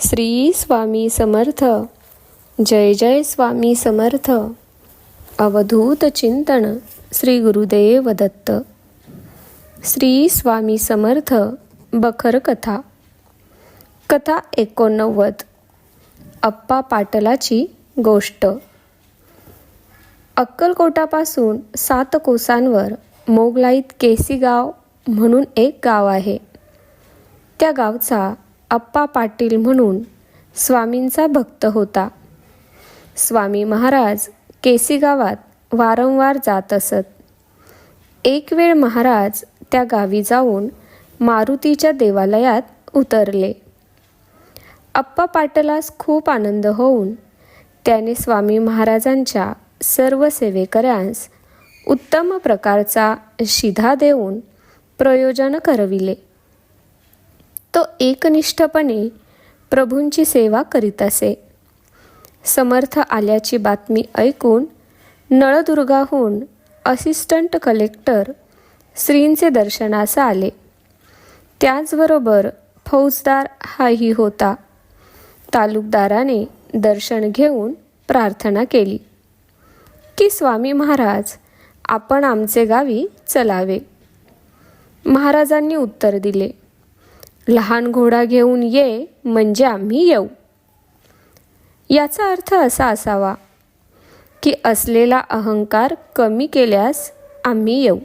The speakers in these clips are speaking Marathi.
श्री स्वामी समर्थ. जय जय स्वामी समर्थ. अवधूत चिंतन श्री गुरुदेव दत्त. श्री स्वामी समर्थ बखर कथा. कथा एकोणनव्वद. अप्पा पाटलाची गोष्ट. अक्कलकोटापासून सात कोसांवर मोगलाईत केसी गाव म्हणून एक गाव आहे. त्या गावचा अप्पा पाटील म्हणून स्वामींचा भक्त होता. स्वामी महाराज केसी गावात वारंवार जात असत. एक वेळ महाराज त्या गावी जाऊन मारुतीच्या देवालयात उतरले. अप्पा पाटलास खूप आनंद होऊन त्याने स्वामी महाराजांच्या सर्व सेवेकऱ्यांस उत्तम प्रकारचा शिधा देऊन प्रयोजन करविले. तो एकनिष्ठपणे प्रभूंची सेवा करीत असे. समर्थ आल्याची बातमी ऐकून नळदुर्गाहून असिस्टंट कलेक्टर श्रींचे दर्शनास आले. त्याचबरोबर फौजदार हाही होता. तालुकदाराने दर्शन घेऊन प्रार्थना केली. की स्वामी महाराज आपण आमचे गावी चलावे. महाराजांनी उत्तर दिले. लहान घोडा घेऊन ये म्हणजे आम्ही येऊ. याचा अर्थ असा असावा की असलेला अहंकार कमी केल्यास आम्ही येऊ.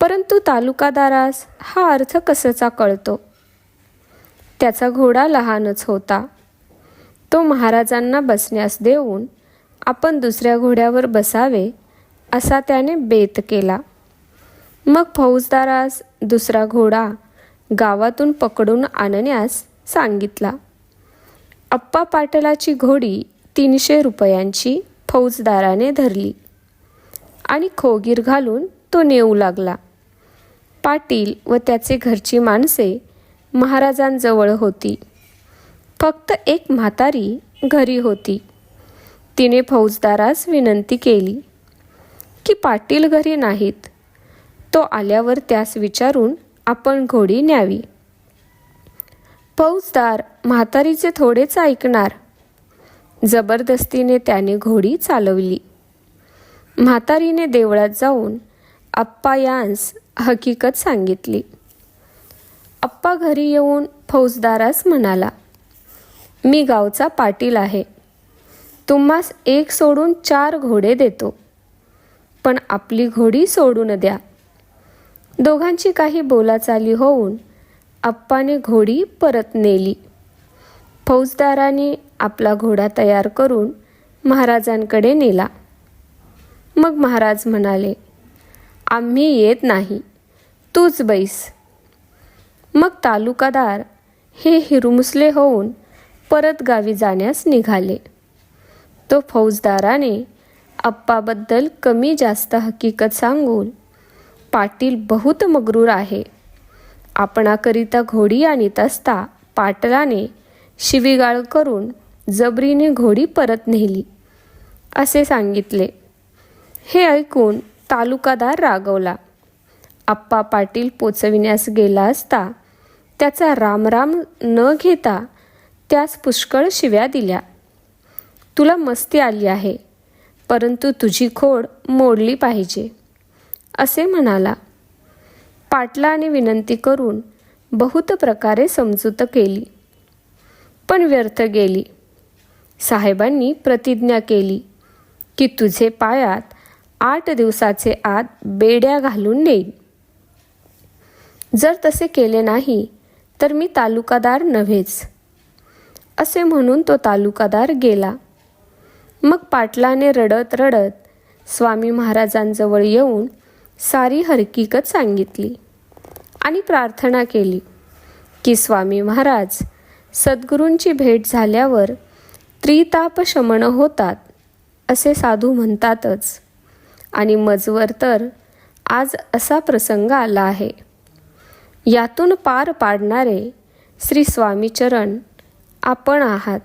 परंतु तालुकादारास हा अर्थ कसाचा कळतो? त्याचा घोडा लहानच होता. तो महाराजांना बसण्यास देऊन आपण दुसऱ्या घोड्यावर बसावे असा त्याने बेत केला. मग फौजदारास दुसरा घोडा गावातून पकडून आणण्यास सांगितला. अप्पा पाटलाची घोडी तीनशे रुपयांची फौजदाराने धरली आणि खोगीर घालून तो नेऊ लागला. पाटील व त्याचे घरची माणसे महाराजांजवळ होती. फक्त एक म्हातारी घरी होती. तिने फौजदारास विनंती केली की पाटील घरी नाहीत. तो आल्यावर त्यास विचारून आपण घोडी न्यावी. फौजदार म्हातारीचे थोडेच ऐकणार. जबरदस्तीने त्याने घोडी चालवली. म्हातारीने देवळात जाऊन आप्पा यांस हकीकत सांगितली. आप्पा घरी येऊन फौजदारास म्हणाला मी गावचा पाटील आहे. तुम्हास एक सोडून चार घोडे देतो. पण आपली घोडी सोडून द्या. दोघांची काही बोलाचाली होऊन आप्पाने घोडी परत नेली. फौजदाराने आपला घोडा तयार करून महाराजांकडे नेला. मग महाराज म्हणाले आम्ही येत नाही. तूच बैस. मग तालुकादार हे हिरुमुसले होऊन परत गावी जाण्यास निघाले. तो फौजदाराने आप्पाबद्दल कमी जास्त हकीकत सांगून पाटील बहुत मगरूर आहे. आपणाकरिता घोडी आणीत असता पाटलाने शिवीगाळ करून जबरीने घोडी परत नेली असे सांगितले. हे ऐकून तालुकादार रागवला. आप्पा पाटील पोचविण्यास गेला असता त्याचा रामराम न घेता त्यास पुष्कळ शिव्या दिल्या. तुला मस्ती आली आहे परंतु तुझी खोड मोडली पाहिजे. असे म्हणाला. पाटलाने विनंती करून बहुत प्रकारे समजूत केली. पण व्यर्थ गेली. साहेबांनी प्रतिज्ञा केली की तुझे पायात आठ दिवसाचे आत बेड्या घालून नेईन जर तसे केले नाही तर मी तालुकादार नव्हेच. असे म्हणून तो तालुकादार गेला. मग पाटलाने रडत रडत स्वामी महाराजांजवळ येऊन सारी हरकीकत सांगितली आणि प्रार्थना केली की स्वामी महाराज सद्गुरूंची भेट झाल्यावर त्रिताप शमन होतात असे साधू म्हणतातच. आणि मजवर तर आज असा प्रसंग आला आहे. यातून पार पाडणारे श्री स्वामीचरण आपण आहात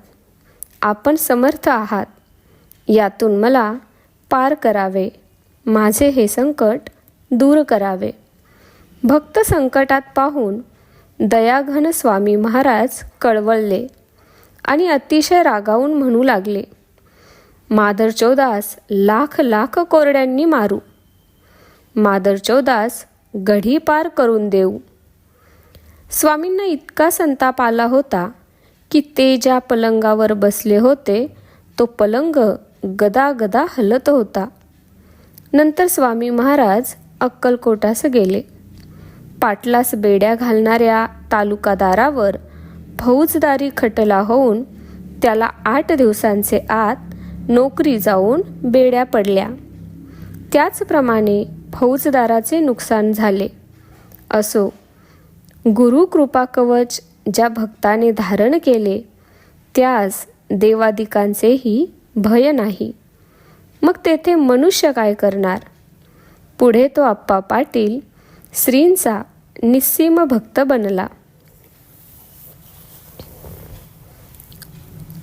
आपण समर्थ आहात यातून मला पार करावे. माझे हे संकट दूर करावे. भक्त संकटात पाहून दयाघन स्वामी महाराज कळवळले आणि अतिशय रागावून म्हणू लागले माधर चौदास लाख लाख कोरड्यांनी मारू. माधर चौदास गढी पार करून देऊ. स्वामींना इतका संताप आला होता की ते ज्या पलंगावर बसले होते तो पलंग गदा गदा हलत होता. नंतर स्वामी महाराज अक्कलकोटास गेले. पाटलास बेड्या घालणाऱ्या तालुकादारावर फौजदारी खटला होऊन त्याला आठ दिवसांचे आत नोकरी जाऊन बेड्या पडल्या. त्याचप्रमाणे फौजदाराचे नुकसान झाले. असो गुरुकृपा कवच ज्या भक्ताने धारण केले त्यास देवादिकांचेही भय नाही. मग तेथे मनुष्य काय करणार? पुढे तो आप्पा पाटील श्रींचा निस्सीम भक्त बनला.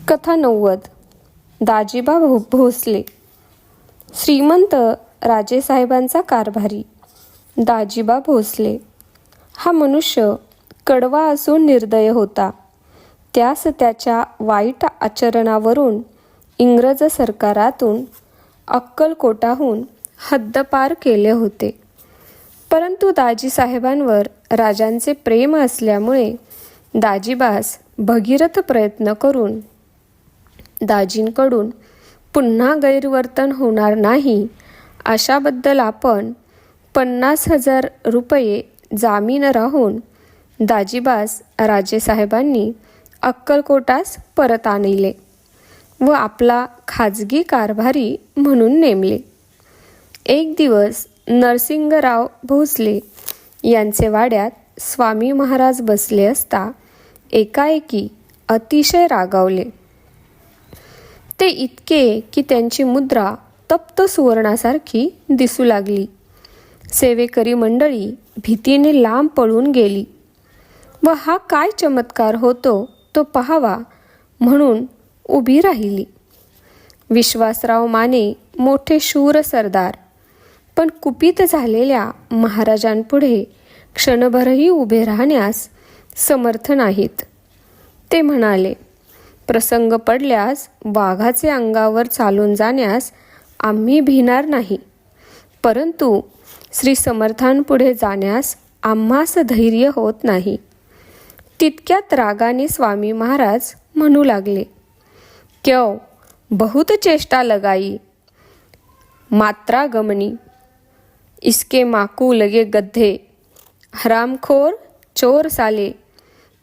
कथा नव्वद. दाजीबा भो भोसले. श्रीमंत राजेसाहेबांचा कारभारी. दाजीबा भोसले. हा मनुष्य कडवा असून निर्दय होता. त्यास त्याच्या वाईट आचरणावरून इंग्रज सरकारातून अक्कलकोटाहून हद्दपार केले होते. परंतु दाजीसाहेबांवर राजांचे प्रेम असल्यामुळे दाजीबास भगीरथ प्रयत्न करून दाजींकडून पुन्हा गैरवर्तन होणार नाही अशाबद्दल आपण पन्नास हजार रुपये जामीन राहून दाजीबास राजेसाहेबांनी अक्कलकोटास परत आणले व आपला खाजगी कारभारी म्हणून नेमले. एक दिवस नरसिंगराव भोसले यांचे वाड्यात स्वामी महाराज बसले असता एकाएकी अतिशय रागावले. ते इतके की त्यांची मुद्रा तप्त सुवर्णासारखी दिसू लागली. सेवेकरी मंडळी भीतीने लांब पळून गेली. व हा काय चमत्कार होतो तो पहावा म्हणून उभी राहिली. विश्वासराव माने मोठे शूर सरदार पण कुपित झालेल्या महाराजांपुढे क्षणभरही उभे राहण्यास समर्थ नाहीत. ते म्हणाले प्रसंग पडल्यास वाघाचे अंगावर चालून जाण्यास आम्ही भिणार नाही. परंतु श्री समर्थांपुढे जाण्यास आम्हास धैर्य होत नाही. तितक्यात रागाने स्वामी महाराज म्हणू लागले क्यों बहुत चेष्टा लगाई मात्रा गमनी इसके माकू लगे गद्धे हरामखोर चोर साले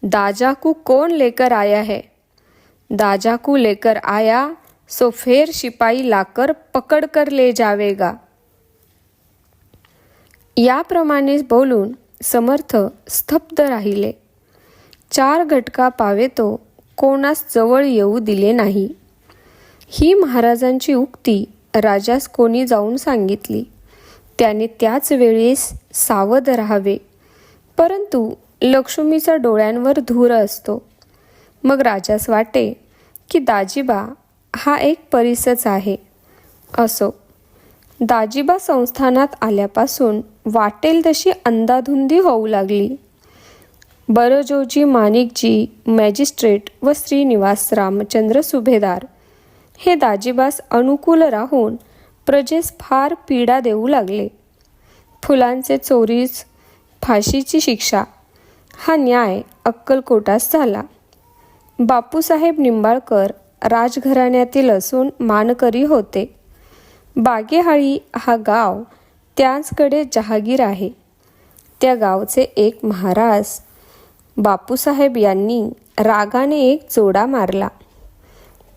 दाजा को कौन लेकर आया है? दाजा को लेकर आया सो फिर शिपाई लाकर पकड़ कर ले जावेगा। याप्रमाणे बोलून समर्थ स्तब्ध राहिले। चार घटका पावे तो कोणास जवळ येऊ दिले नाही. ही महाराजांची उक्ती राजास कोणी जाऊन सांगितली? त्याने त्याच वेळेस सावध राहावे. परंतु लक्ष्मीचा डोळ्यांवर धूर असतो. मग राजास वाटे की दाजिबा हा एक परिसच आहे. असो. दाजिबा संस्थानात आल्यापासून वाटेल तशी अंदाधुंदी होऊ लागली. बरजोजी माणिकजी मॅजिस्ट्रेट व श्रीनिवास रामचंद्र सुभेदार हे दाजिबास अनुकूल राहून प्रजेस फार पीडा देऊ लागले. फुलांचे चोरीस फाशीची शिक्षा. हा न्याय अक्कलकोटास झाला. बापूसाहेब निंबाळकर राजघराण्यातील असून मानकरी होते. बागेहाळी हा गाव त्याचकडे जहागीर आहे. त्या गावचे एक महाराज बापूसाहेब यांनी रागाने एक जोडा मारला.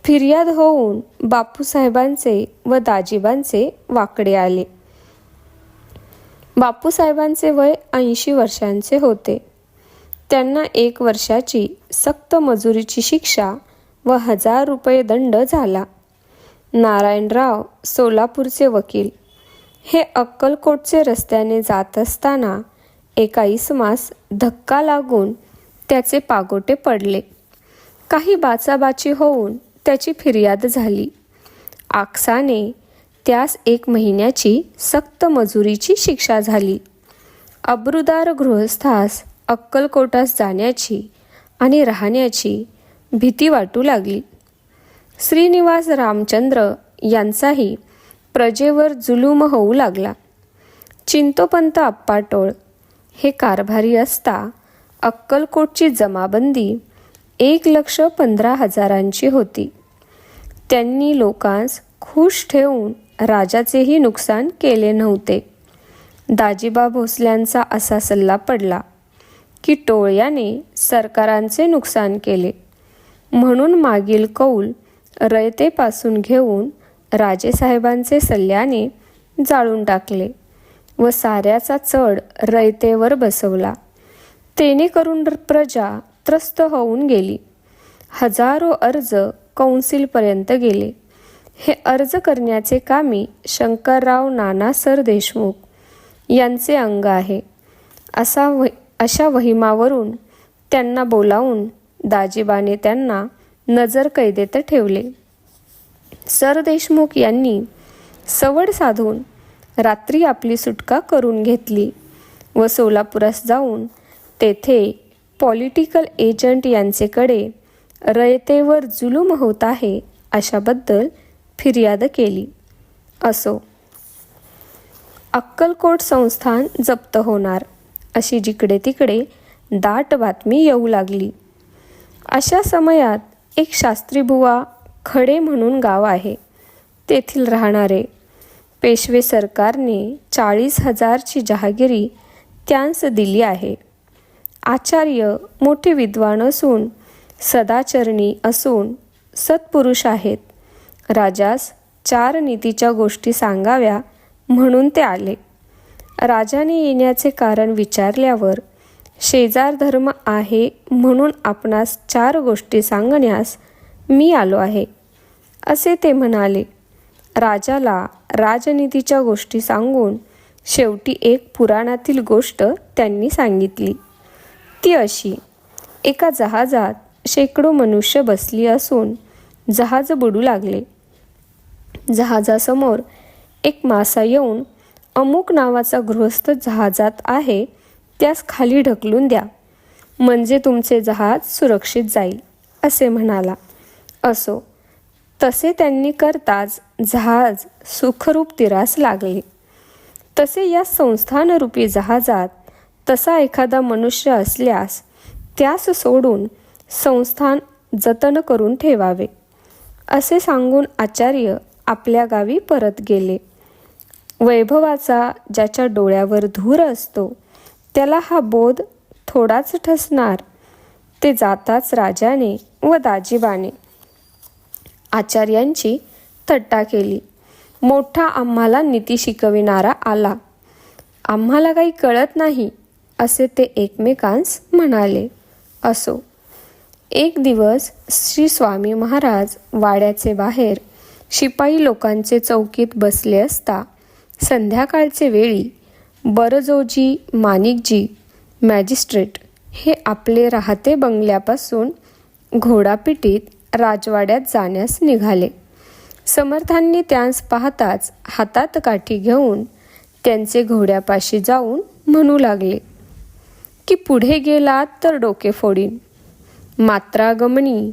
फिर्याद होऊन बापूसाहेबांचे व दाजीबांचे वाकडे आले. बापूसाहेबांचे वय ऐंशी वर्षांचे होते. त्यांना एक वर्षाची सक्त मजुरीची शिक्षा व हजार रुपये दंड झाला. नारायणराव सोलापूरचे वकील. हे अक्कलकोटचे रस्त्याने जात असताना एका इसमास धक्का लागून त्याचे पागोटे पडले. काही बाचाबाची होऊन त्याची फिर्याद झाली. आक्साने त्यास एक महिन्याची सक्त मजुरीची शिक्षा झाली. अब्रुदार गृहस्थास अक्कलकोटास जाण्याची आणि राहण्याची भीती वाटू लागली. श्रीनिवास रामचंद्र यांचाही प्रजेवर जुलूम होऊ लागला. चिंतोपंत अप्पाटोळ हे कारभारी असता अक्कलकोटची जमाबंदी एक लक्ष पंधरा हजारांची होती. त्यांनी लोकांस खुश ठेवून राजाचेही नुकसान केले नव्हते. दाजीबा भोसल्यांचा असा सल्ला पडला की टोळ्याने सरकारांचे नुकसान केले. म्हणून मागील कौल रयतेपासून घेऊन राजेसाहेबांचे सल्ल्याने जाळून टाकले व साऱ्याचा चढ रयतेवर बसवला. तेने करून प्रजा त्रस्त होऊन गेली. हजारो अर्ज कौन्सिलपर्यंत गेले. हे अर्ज करण्याचे कामी शंकरराव नाना सर देशमुख यांचे अंग आहे. असा व अशा वहिमावरून त्यांना बोलावून दाजीबाने त्यांना नजर कैदेत ठेवले. सर देशमुख यांनी सवड साधून रात्री आपली सुटका करून घेतली व सोलापुरास जाऊन तेथे पॉलिटिकल एजंट यांचेकडे रयतेवर जुलूम होत आहे अशाबद्दल फिर्याद केली. असो अक्कलकोट संस्थान जप्त होणार अशी जिकडे तिकडे दाट बातमी येऊ लागली. अशा समयात एक शास्त्रीबुवा खडे म्हणून गाव आहे. तेथील राहणारे पेशवे सरकारने चाळीस हजारची जहागिरी त्यांस दिली आहे. आचार्य मोठे विद्वान असून सदाचरणी असून सत्पुरुष आहेत. राजास चार नीतीच्या गोष्टी सांगाव्या म्हणून ते आले. राजाने येण्याचे कारण विचारल्यावर शेजार धर्म आहे म्हणून आपणास चार गोष्टी सांगण्यास मी आलो आहे असे ते म्हणाले. राजाला राजनीतीच्या गोष्टी सांगून शेवटी एक पुराणातील गोष्ट त्यांनी सांगितली. ती अशी. एका जहाजात शेकडो मनुष्य बसली असून जहाज बुडू लागले. जहाजासमोर एक मासा येऊन अमुक नावाचा गृहस्थ जहाजात आहे त्यास खाली ढकलून द्या. म्हणजे तुमचे जहाज सुरक्षित जाईल असे म्हणाला. असो तसे त्यांनी करताच जहाज सुखरूप तिरास लागले. तसे या संस्थानरूपी जहाजात तसा एखादा मनुष्य असल्यास त्यास सोडून संस्थान जतन करून ठेवावे असे सांगून आचार्य आपल्या गावी परत गेले. वैभवाचा ज्याच्या डोळ्यावर धूर असतो त्याला हा बोध थोडाच ठसणार. ते जाताच राजाने व दाजीबाने आचार्यांची थट्टा केली. मोठा आम्हाला नीती शिकविणारा आला. आम्हाला काही कळत नाही असे ते एकमेकांस म्हणाले. असो एक दिवस श्री स्वामी महाराज वाड्याचे बाहेर शिपाई लोकांचे चौकीत बसले असता संध्याकाळचे वेळी बरजोजी माणिकजी मॅजिस्ट्रेट हे आपले राहते बंगल्यापासून घोडापिटीत राजवाड्यात जाण्यास निघाले. समर्थांनी त्यांस पाहताच हातात काठी घेऊन त्यांचे घोड्यापाशी जाऊन म्हणू लागले. की पुढे गेलात तर डोके फोडीन. मात्रागमनी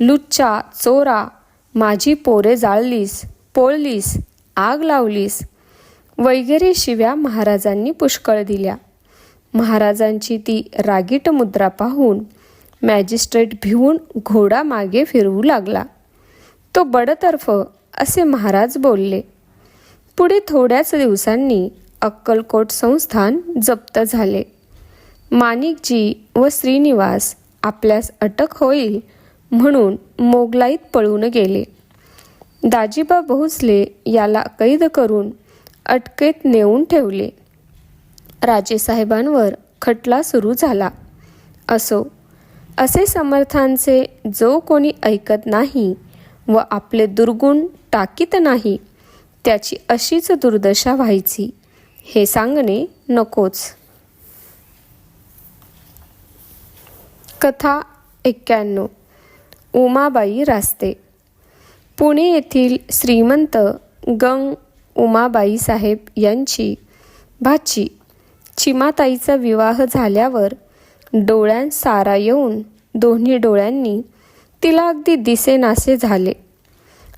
लुच्चा चोरा माझी पोरे जाळलीस पोळलीस आग लावलीस. वगैरे शिव्या महाराजांनी पुष्कळ दिल्या. महाराजांची ती रागीट मुद्रा पाहून मॅजिस्ट्रेट भिवून घोडा मागे फिरवू लागला. तो बडतर्फ असे महाराज बोलले पुढे थोड्याच दिवसांनी अक्कलकोट संस्थान जप्त झाले. माणिकजी व श्रीनिवास आपल्यास अटक होईल म्हणून मोगलाईत पळून गेले. दाजीबा भोसले याला कैद करून अटकेत नेऊन ठेवले. राजेसाहेबांवर खटला सुरू झाला. असो असे समर्थांचे जो कोणी ऐकत नाही व आपले दुर्गुण टाकीत नाही त्याची अशीच दुर्दशा व्हायची हे सांगणे नकोच. कथा एक्क्याण्णव. उमाबाई रास्ते. पुणे येथील श्रीमंत गंग उमाबाई साहेब यांची भाची. चिमाताईचा विवाह झाल्यावर डोळ्यांत सारा येऊन दोन्ही डोळ्यांनी तिला अगदी दिसेनासे झाले.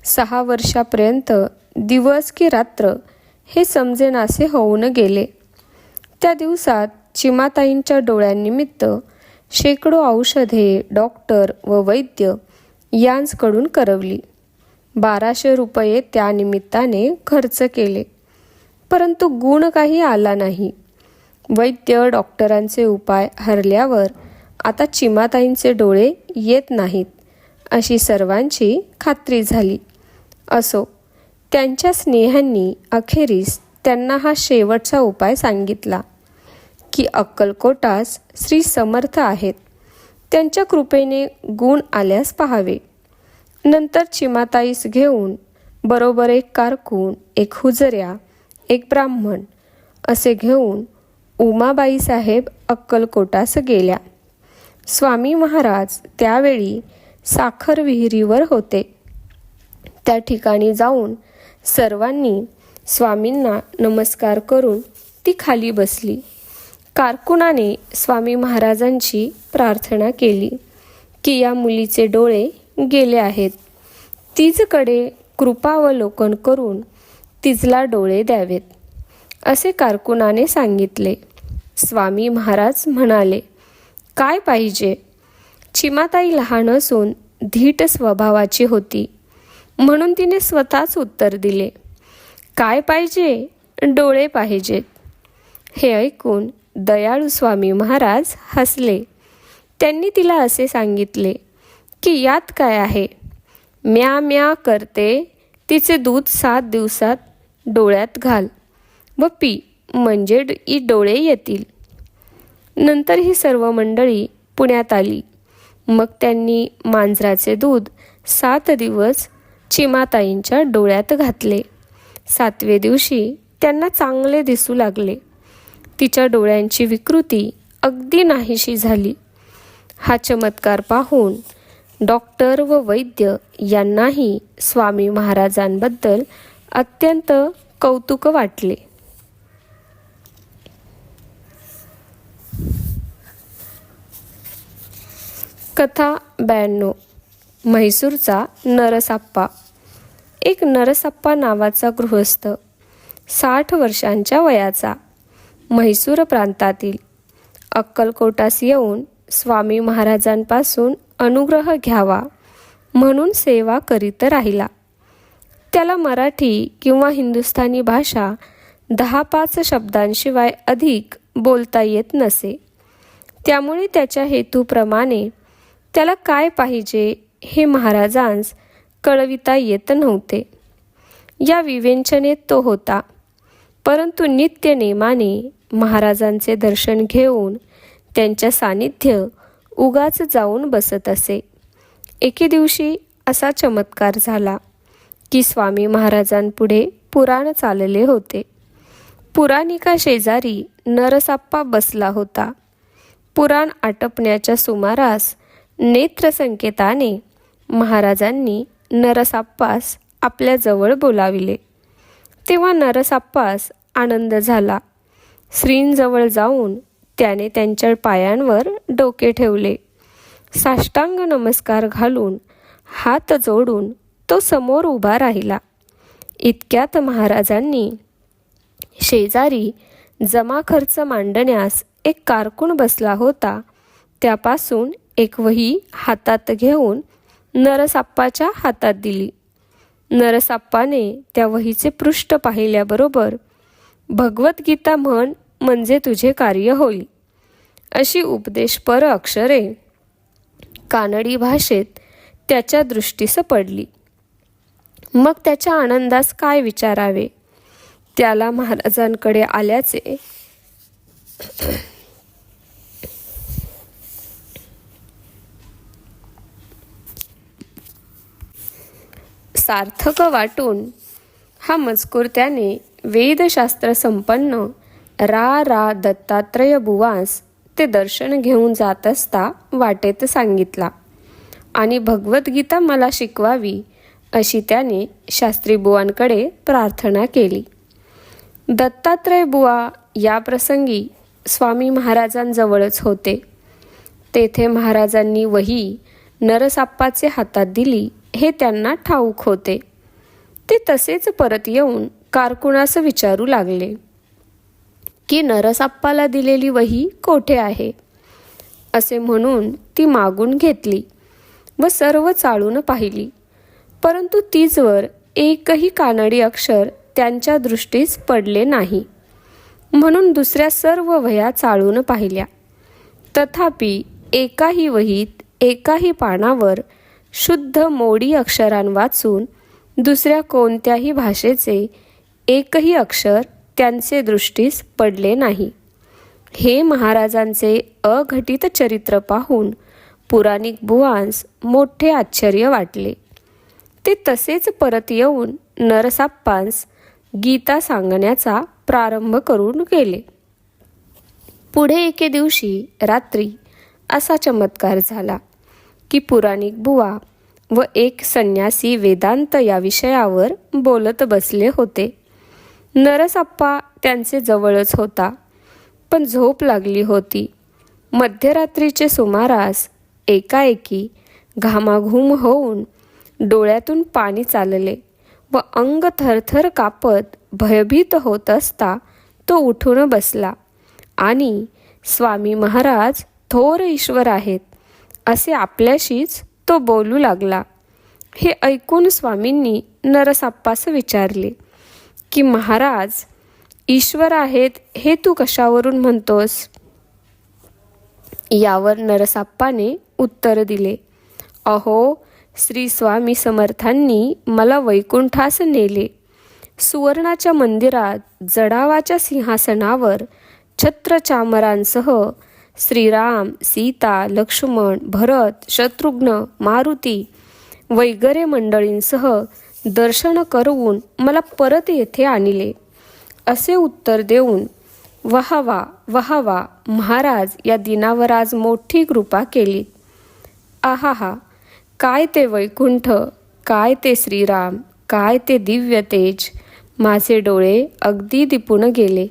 सहा वर्षापर्यंत दिवस की रात्र हे समजेनासे होऊन गेले. त्या दिवसात चिमाताईंच्या डोळ्यांनिमित्त शेकडो औषधे डॉक्टर व वैद्य यांचकडून करवली. बाराशे रुपये त्यानिमित्ताने खर्च केले. परंतु गुण काही आला नाही. वैद्य डॉक्टरांचे उपाय हरल्यावर आता चिमाताईंचे डोळे येत नाहीत अशी सर्वांची खात्री झाली. असो त्यांच्या स्नेहांनी अखेरीस त्यांना हा शेवटचा उपाय सांगितला. की अक्कलकोटास श्री समर्थ आहेत. त्यांच्या कृपेने गुण आल्यास पाहावे. नंतर चिमाताईस घेऊन बरोबर एक कारकून एक हुजऱ्या एक ब्राह्मण असे घेऊन उमाबाई साहेब अक्कलकोटास गेल्या. स्वामी महाराज त्यावेळी साखर विहिरीवर होते. त्या ठिकाणी जाऊन सर्वांनी स्वामींना नमस्कार करून ती खाली बसली. कारकुनाने स्वामी महाराजांची प्रार्थना केली की या मुलीचे डोळे गेले आहेत. तिजकडे कृपावलोकन करून तिजला डोळे द्यावेत असे कारकुनाने सांगितले. स्वामी महाराज म्हणाले काय पाहिजे? चिमाताई लहान असून धीट स्वभावाची होती म्हणून तिने स्वतःच उत्तर दिले. काय पाहिजे? डोळे पाहिजेत. हे ऐकून दयाळू स्वामी महाराज हसले. त्यांनी तिला असे सांगितले की यात काय आहे? म्या म्या करते तिचे दूध सात दिवसात डोळ्यात घाल व पी म्हणजे ई डोळे येतील. नंतर ही सर्व मंडळी पुण्यात आली. मग त्यांनी मांजराचे दूध सात दिवस चिमाताईंच्या डोळ्यात घातले. सातवे दिवशी त्यांना चांगले दिसू लागले. तिच्या डोळ्यांची विकृती अगदी नाहीशी झाली. हा चमत्कार पाहून डॉक्टर व वैद्य यांनाही स्वामी महाराजांबद्दल अत्यंत कौतुक वाटले. कथा ब्याण्णव. म्हैसूरचा नरसाप्पा. एक नरसप्पा नावाचा गृहस्थ. साठ वर्षांच्या वयाचा. म्हैसूर प्रांतातील अक्कलकोटास येऊन स्वामी महाराजांपासून अनुग्रह घ्यावा म्हणून सेवा करीत राहिला. त्याला मराठी किंवा हिंदुस्थानी भाषा दहा पाच शब्दांशिवाय अधिक बोलता येत नसे. त्यामुळे त्याच्या हेतूप्रमाणे त्याला काय पाहिजे हे महाराजांस कळविता येत नव्हते. या विवेचनेत तो होता परंतु नित्य नेमाने महाराजांचे दर्शन घेऊन त्यांच्या सानिध्य उगाच जाऊन बसत असे. एके दिवशी असा चमत्कार झाला की स्वामी महाराजांपुढे पुराण चालले होते. पुराणिका शेजारी नरसाप्पा बसला होता. पुराण आटपण्याच्या सुमारास नेत्रसंकेताने महाराजांनी नरसाप्पास आपल्याजवळ बोलाविले. तेव्हा नरसाप्पास आनंद झाला. श्रींजवळ जाऊन त्याने त्यांच्या पायांवर डोके ठेवले. साष्टांग नमस्कार घालून हात जोडून तो समोर उभा राहिला. इतक्यात महाराजांनी शेजारी जमा खर्च मांडण्यास एक कारकून बसला होता. त्यापासून एक वही हातात घेऊन नरसाप्पाच्या हातात दिली. नरसाप्पाने त्या वहीचे पृष्ठ पाहिल्याबरोबर भगवद्गीता म्हण म्हणजे तुझे कार्य होईल. अशी उपदेशपर अक्षरे कानडी भाषेत त्याच्या दृष्टीस पडली. मग त्याच्या आनंदास काय विचारावे? त्याला महाराजांकडे आल्याचे सार्थक वाटून हा मजकूर त्याने वेदशास्त्र संपन्न रा रा दत्तात्रय बुवास ते दर्शन घेऊन जात असता वाटेत सांगितला. आणि भगवद्गीता मला शिकवावी अशी त्याने शास्त्रीबुवांकडे प्रार्थना केली. दत्तात्रय बुवा या प्रसंगी स्वामी महाराजांजवळच होते. तेथे महाराजांनी वही नरसाप्पाचे हातात दिली हे त्यांना ठाऊक होते. ते तसेच परत येऊन कारकुणास विचारू लागले. की नरसाप्पाला दिलेली वही कोठे आहे? असे म्हणून ती मागून घेतली व सर्व चाळून पाहिली. परंतु तीचवर एकही कानडी अक्षर त्यांच्या दृष्टीस पडले नाही. म्हणून दुसऱ्या सर्व वह्या चाळून पाहिल्या. तथापि एकाही वहीत एकाही पानावर शुद्ध मोडी अक्षरांवाचून दुसऱ्या कोणत्याही भाषेचे एकही अक्षर त्यांचे दृष्टीस पडले नाही. हे महाराजांचे अघटित चरित्र पाहून पुराणिक बुवांस मोठे आश्चर्य वाटले. ते तसेच परत येऊन नरसाप्पांस गीता सांगण्याचा प्रारंभ करून गेले. पुढे एके दिवशी रात्री असा चमत्कार झाला की पुराणिक बुवा व एक संन्यासी वेदांत या विषयावर बोलत बसले होते. नरसाप्पा त्यांचे जवळच होता. पण झोप लागली होती. मध्यरात्रीचे सुमारास एकाएकी घामाघूम होऊन डोळ्यातून पाणी चालले व अंग थरथर कापत भयभीत होत असता तो उठून बसला. आणि स्वामी महाराज थोर ईश्वर आहेत असे आपल्याशीच तो बोलू लागला हे ऐकून स्वामींनी नरसाप्पास विचारले. की महाराज ईश्वर आहेत हे तू कशावरून म्हणतोस? यावर नरसाप्पाने उत्तर दिले अहो श्री स्वामी समर्थांनी मला वैकुंठास नेले. सुवर्णाच्या मंदिरात जडावाच्या सिंहासनावर छत्रचामरांसह श्रीराम सीता लक्ष्मण भरत शत्रुघ्न मारुती वैगरे मंडळींसह दर्शन करवून मला परत येथे आणले. असे उत्तर देऊन वहावा वहावा महाराज या दिनावर आज मोठी कृपा केली. आहा काय ते वैकुंठ काय ते श्रीराम काय ते दिव्य तेज माझे डोळे अगदी दिपून गेले.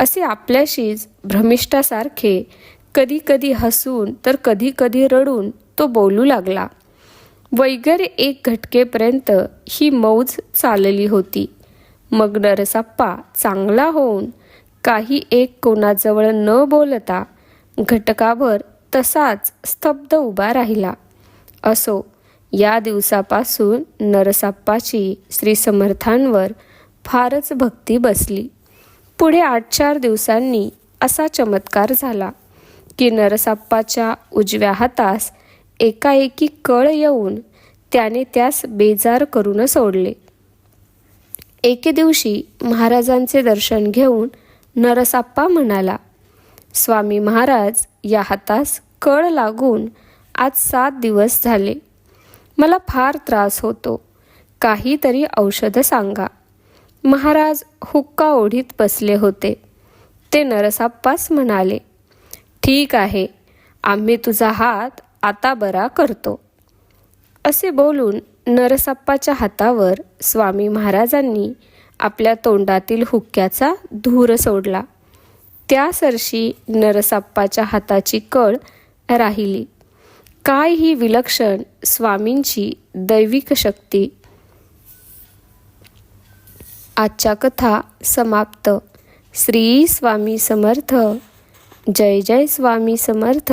असे आपल्याशीच भ्रमिष्ठासारखे कधी कधी हसून तर कधी कधी रडून तो बोलू लागला. वैगरे एक घटकेपर्यंत ही मौज चालली होती. मग नरसाप्पा चांगला होऊन काही एक कोणाजवळ न बोलता घटकाभर तसाच स्तब्ध उभा राहिला. असो या दिवसापासून नरसाप्पाची श्री समर्थांवर फारच भक्ती बसली. पुढे आठ चार दिवसांनी असा चमत्कार झाला की नरसाप्पाच्या उजव्या हातास एकाएकी कळ येऊन त्याने त्यास बेजार करून सोडले. एके दिवशी महाराजांचे दर्शन घेऊन नरसाप्पा म्हणाला स्वामी महाराज या हातास कळ लागून आज सात दिवस झाले. मला फार त्रास होतो. काहीतरी औषध सांगा. महाराज हुक्का ओढीत बसले होते. ते नरसाप्पास म्हणाले ठीक आहे. आम्ही तुझा हात आता बरा करतो. असे बोलून नरसप्पाच्या हातावर स्वामी महाराजांनी आपल्या तोंडातील हुक्क्याचा धूर सोडला. त्या सरशी नरसप्पाच्या हाताची कळ राहिली. काय ही विलक्षण स्वामींची दैविक शक्ती. आजच्या कथा समाप्त. श्री स्वामी समर्थ. जय जय स्वामी समर्थ.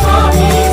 स्वामी